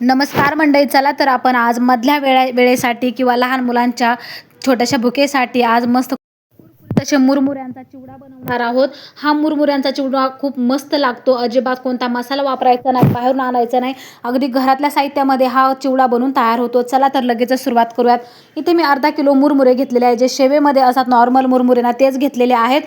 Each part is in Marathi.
नमस्कार मंडळी चला तर आपण आज मधल्या वेळा वेळेसाठी किंवा लहान मुलांच्या छोट्याशा भुकेसाठी आज मस्त तसे मुरमुऱ्यांचा चिवडा बनवणार आहोत. हा मुरमुऱ्यांचा चिवडा खूप मस्त लागतो. अजिबात कोणता मसाला वापरायचा नाही बाहेरून आणायचा नाही. अगदी घरातल्या साहित्यामध्ये हा चिवडा बनवून तयार होतो. चला तर लगेचच सुरुवात करूयात. इथे मी अर्धा किलो मुरमुरे घेतलेले आहे जे शेवेमध्ये असतात नॉर्मल मुरमुरे ना तेच घेतलेले आहेत.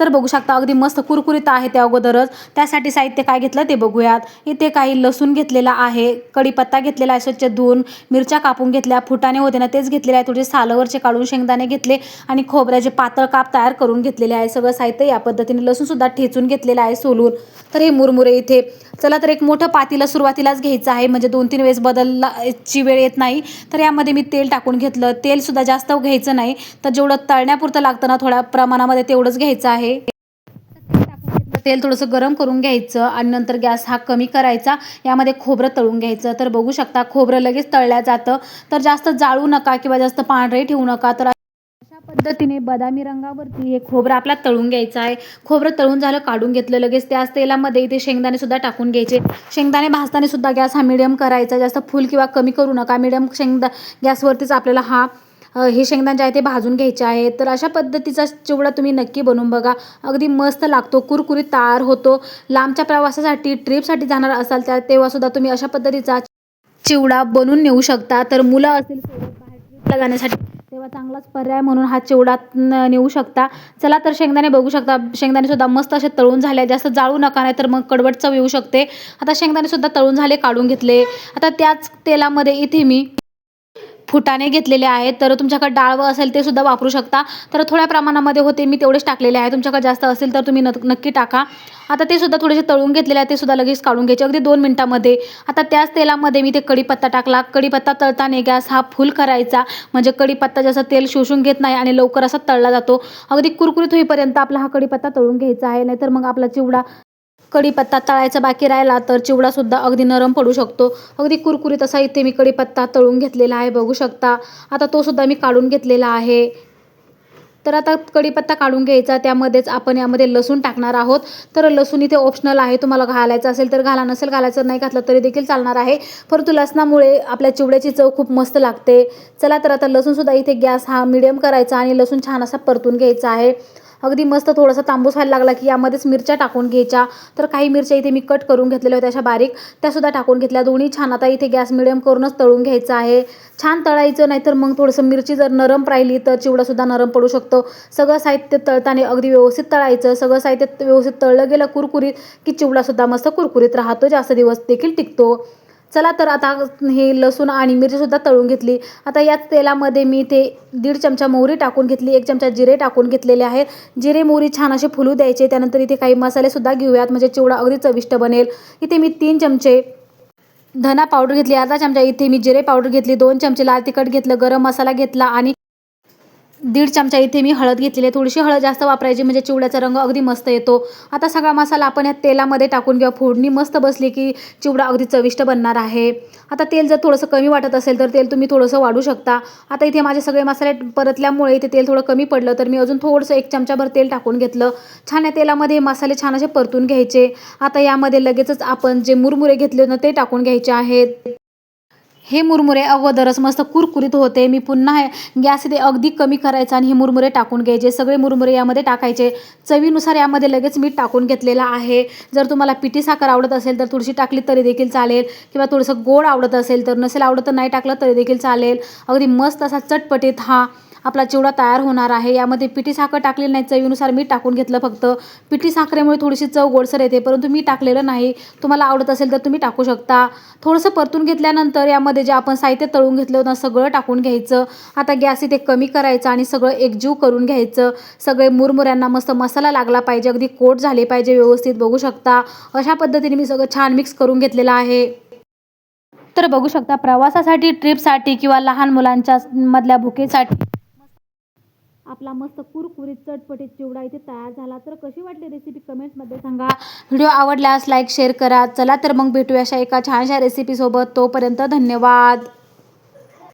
तर बघू शकता अगदी मस्त कुरकुरीत आहे त्या अगोदरच. त्यासाठी साहित्य काय घेतलं ते बघूयात. इथे काही लसूण घेतलेला आहे कढीपत्ता घेतलेला आहे स्वच्छ धुवून मिरच्या कापून घेतल्या फुटाणे होते ना तेच घेतलेले आहे थोडे सालवरचे काढून शेंगदाणे घेतले आणि खोबऱ्याचे पातळ काप तयार करून घेतलेले आहे. सगळं साहित्य या पद्धतीने लसूणसुद्धा ठेचून घेतलेलं आहे सोलून. तर हे मुरमुरे इथे. चला तर एक मोठं पातीला सुरुवातीलाच घ्यायचं आहे म्हणजे दोन तीन वेळेस बदलची वेळ येत नाही. तर यामध्ये मी तेल टाकून घेतलं. तेलसुद्धा जास्त घ्यायचं नाही. तर जेवढं तळण्यापुरतं लागतं ना थोड्या प्रमाणामध्ये तेवढंच घ्यायचं आहे. तेल थोडंसं गरम करून घ्यायचं आणि नंतर गॅस हा कमी करायचा. यामध्ये खोबरं तळून घ्यायचं. तर बघू शकता खोबरं लगेच तळल्या जातं. तर जास्त जाळू नका किंवा जास्त पांढरे ठेवू नका. तर अशा पद्धतीने बदामी रंगावरती हे खोबरं आपला तळून घ्यायचं आहे. खोबरं तळून झालं काढून घेतलं लगेच. त्याच तेलामध्ये इथे शेंगदाणे सुद्धा टाकून घ्यायचे. शेंगदाणे भाजताना सुद्धा गॅस हा मिडियम करायचा. जास्त फुल किंवा कमी करू नका. मिडियम शेंगदा गॅसवरतीच आपल्याला हा हे शेंगदाणे जे आहे ते भाजून घ्यायचे आहे तर अशा पद्धतीचा चिवडा तुम्ही नक्की बनवून बघा. अगदी मस्त लागतो कुरकुरीत तयार होतो. लांबच्या प्रवासासाठी ट्रिपसाठी जाणार असाल त्या तेव्हासुद्धा तुम्ही अशा पद्धतीचा चिवडा बनवून नेऊ शकता. तर मुलं असतील बाहेर ट्रिपला जाण्यासाठी तेव्हा चांगलाच पर्याय म्हणून हा चिवडा नेऊ शकता. चला तर शेंगदाणे बघू शकता. शेंगदाणेसुद्धा मस्त असे तळून झाले. जास्त जाळू नका नाही तर मग कडवट चव येऊ शकते. आता शेंगदाणेसुद्धा तळून झाले काढून घेतले. आता त्याच तेलामध्ये इथे मी फुटाणे घेतलेले आहेत. तर तुमच्याकडे डाळवं असेल ते सुद्धा वापरू शकता. तर थोड्या प्रमाणामध्ये होते. मी तेवढेच टाकलेले आहे. तुमच्याकडे जास्त असेल तर तुम्ही नक्की टाका. आता ते सुद्धा थोडेसे तळून घेतलेले आहे ते सुद्धा लगेच काढून घ्यायचे. अगदी दोन मिनटामध्ये. आता त्याच तेलामध्ये मी ते कढीपत्ता टाकला. कढीपत्ता तळताना गॅस हा फुल करायचा. म्हणजे कढीपत्ता जसं तेल शोषून घेत नाही आणि लवकर असा तळला जातो. अगदी कुरकुरीत होईपर्यंत आपला हा कढीपत्ता तळून घ्यायचा आहे. नाहीतर मग आपला चिवडा कढीपत्ता तळायचा बाकी राहिला तर चिवडासुद्धा अगदी नरम पडू शकतो. अगदी कुरकुरीत असा इथे मी कढीपत्ता तळून घेतलेला आहे बघू शकता. आता तो सुद्धा मी काढून घेतलेला आहे. तर आता कढीपत्ता काढून घ्यायचा त्यामध्येच आपण यामध्ये लसूण टाकणार आहोत. तर लसूण इथे ऑप्शनल आहे तुम्हाला घालायचं असेल तर घाला नसेल घालायचं नाही घातलं तरी देखील चालणार आहे. परंतु लसणामुळे आपल्या चिवड्याची चव खूप मस्त लागते. चला तर आता लसूणसुद्धा इथे गॅस हा मिडियम करायचा आणि लसूण छान असा परतून घ्यायचा आहे. अगदी मस्त थोडासा तांबूस व्हायला लागला की यामध्येच मिरच्या टाकून घ्यायच्या. तर काही मिरच्या इथे मी कट करून घेतलेल्या होत्या अशा बारीक. त्यासुद्धा टाकून घेतल्या. दोन्ही छान आता इथे गॅस मिडियम करूनच तळून घ्यायचं आहे. छान तळायचं नाहीतर मग थोडंसं मिरची जर नरम राहिली तर चिवडासुद्धा नरम पडू शकतो. सगळं साहित्य तळताना अगदी व्यवस्थित तळायचं सगळं साहित्य व्यवस्थित तळलं गेलं कुरकुरीत की चिवडासुद्धा मस्त कुरकुरीत राहतो जास्त दिवस देखील टिकतो. चला तर आता हे लसूण आणि मिरचीसुद्धा तळून घेतली. आता याच तेलामध्ये मी ते दीड चमचा मोहरी टाकून घेतली एक चमचा जिरे टाकून घेतलेले आहेत. जिरे मोहरी छान असे फुलू द्यायचे त्यानंतर इथे काही मसालेसुद्धा घेऊयात म्हणजे चिवडा अगदी चविष्ट बनेल. इथे मी तीन चमचे धना पावडर घेतली अर्धा चमचा इथे मी जिरे पावडर घेतली दोन चमचे लाल तिखट घेतलं गरम मसाला घेतला आणि दीड चमचा इथे मी हळद घेतलेली आहे. थोडीशी हळद जास्त वापरायची म्हणजे चिवड्याचा रंग अगदी मस्त येतो. आता सगळा मसाला आपण या तेलामध्ये टाकून किंवा फोडणी मस्त बसली की चिवडा अगदी चविष्ट बनणार आहे. आता तेल जर थोडंसं कमी वाटत असेल तर तेल तुम्ही थोडंसं वाढू शकता. आता इथे माझे सगळे मसाले परतल्यामुळे इथे तेल थोडं कमी पडलं तर मी अजून थोडंसं एक चमचाभर तेल टाकून घेतलं. छान या तेलामध्ये मसाले छान असे परतून घ्यायचे. आता यामध्ये लगेचच आपण जे मुरमुरे घेतले होते ते टाकून घ्यायचे आहेत. हे मुरमुरे अगोदरच मस्त कुरकुरीत होते. मी पुन्हा गॅस इथे अगदी कमी करायचा आणि हे मुरमुरे टाकून घ्यायचे. सगळे मुरमुरे यामध्ये टाकायचे. चवीनुसार यामध्ये लगेच मीठ टाकून घेतलेलं आहे. जर तुम्हाला पिठी साखर आवडत असेल तर थोडीशी टाकली तरी देखील चालेल. किंवा थोडंसं गोड आवडत असेल तर नसेल आवडत तर नाही टाकलं तरी देखील चालेल. अगदी मस्त असा चटपटीत हा आपला चिवडा तयार होणार आहे. यामध्ये पिठी साखर टाकलेली नाही. चवीनुसार मीठ टाकून घेतलं फक्त. पिठी साखरेमुळे थोडीशी चव गोडसर येते. परंतु मी टाकलेलं नाही. तुम्हाला आवडत असेल तर तुम्ही टाकू शकता. थोडंसं परतून घेतल्यानंतर यामध्ये जे आपण साहित्य तळून घेतलं होतं सगळं टाकून घ्यायचं. आता गॅस इथे कमी करायचं आणि सगळं एकजीव करून घ्यायचं. सगळे मुरमुऱ्यांना मस्त मसाला लागला पाहिजे. अगदी कोट झाले पाहिजे व्यवस्थित. बघू शकता. अशा पद्धतीने मी सगळं छान मिक्स करून घेतलेलं आहे. तर बघू शकता प्रवासासाठी ट्रिपसाठी किंवा लहान मुलांच्या मधल्या भुकेसाठी आपला मस्त कुरकुरीत चटपटीत चिवडा इथे तयार झाला. तर कशी वाटली रेसिपी कमेंट्समध्ये सांगा. व्हिडिओ आवडल्यास लाईक शेअर करा. चला तर मग भेटूया अशा एका छानशा रेसिपीसोबत तोपर्यंत धन्यवाद.